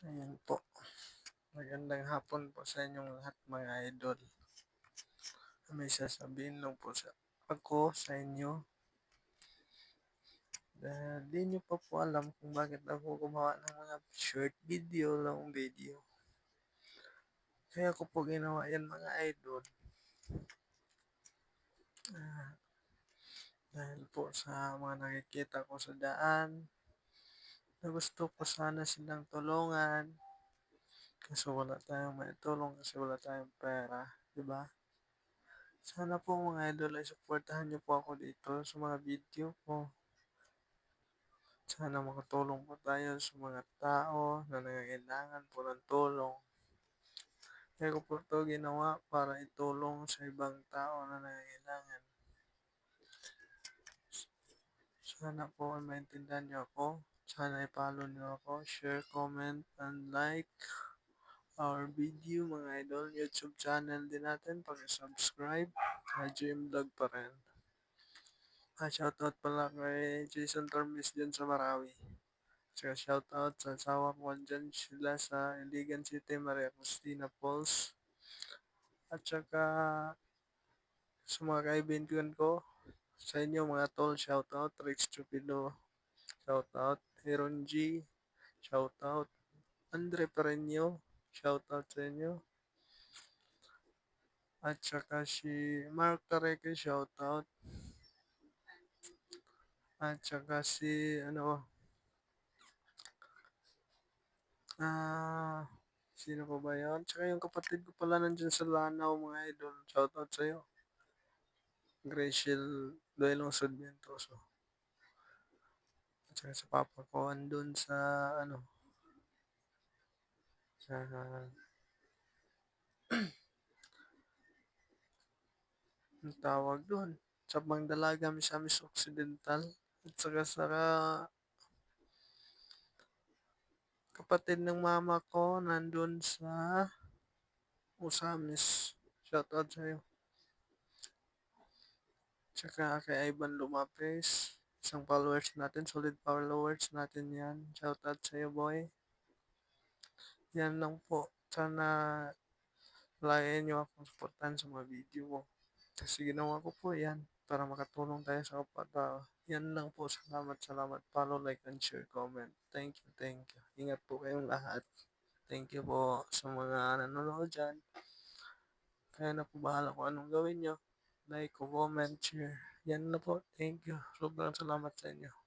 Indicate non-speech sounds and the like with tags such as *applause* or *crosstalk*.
Ayan po. Magandang hapon po sa inyong lahat mga idol. May sasabihin lang po sa ako sa inyo. Dahil di nyo pa po alam kung bakit ako gumawa ng mga short video, long video. Kaya ko po ginawa yan mga idol. Ah, dahil po sa mga nakikita ko sa daan, na gusto ko sana silang tulungan. Kaso wala tayong maitulong kasi wala tayong pera, di ba? Sana po mga idol ay supportahan niyo po ako dito sa mga video ko. Sana makatulong po tayo sa mga tao na nangangailangan po ng tulong. Kaya ko po ito ginawa para itulong sa ibang tao na nangangailangan. Sana po ay maintindihan niyo ako. Sana i-follow niyo ako, share, comment, and like our video mga idol. YouTube channel din natin. Pag-subscribe. GM Vlog pa rin. Ah, shoutout pala kay Jason Tormes dyan sa Marawi. Saka shoutout sa asawa ko dyan sila sa Iligan City, Maria Cristina Falls. At saka sa mga kaibigan ko, sa inyo mga tol, shoutout. Rich Chupido, shoutout. Heron G, shoutout. Andre Pereño, shoutout sa inyo. At saka si Mark Tareke, shoutout. At saka si, ano, ah, sino pa ba yun? Tsaka yung kapatid ko pala nandyan sa Lanao, mga idol. Shoutout sa'yo. Graciel Duelong Sudmentoso. At saka sa papa ko, andun sa, ano, sa, *clears throat* ang tawag doon, sa Bangdalaga, Misamis Occidental. At saka sa kapatid ng mama ko, nandun sa Usamis. Shoutout sa'yo. Tsaka kay Ivan Lumapes, isang followers natin, solid followers natin yan. Shoutout sa'yo, boy. Yan lang po. Sana layan nyo akong supportan sa mga video ko. Kasi ginawa ko po yan para makatulong tayo sa kapatao. Yan lang po. Salamat, salamat. Follow, like, and share, comment. Thank you, thank you. Ingat po kayong lahat. Thank you po sa mga nanonood dyan. Kaya na po bahala kung anong gawin nyo. Like, comment, share. Yan na po. Thank you. Sobrang salamat sa inyo.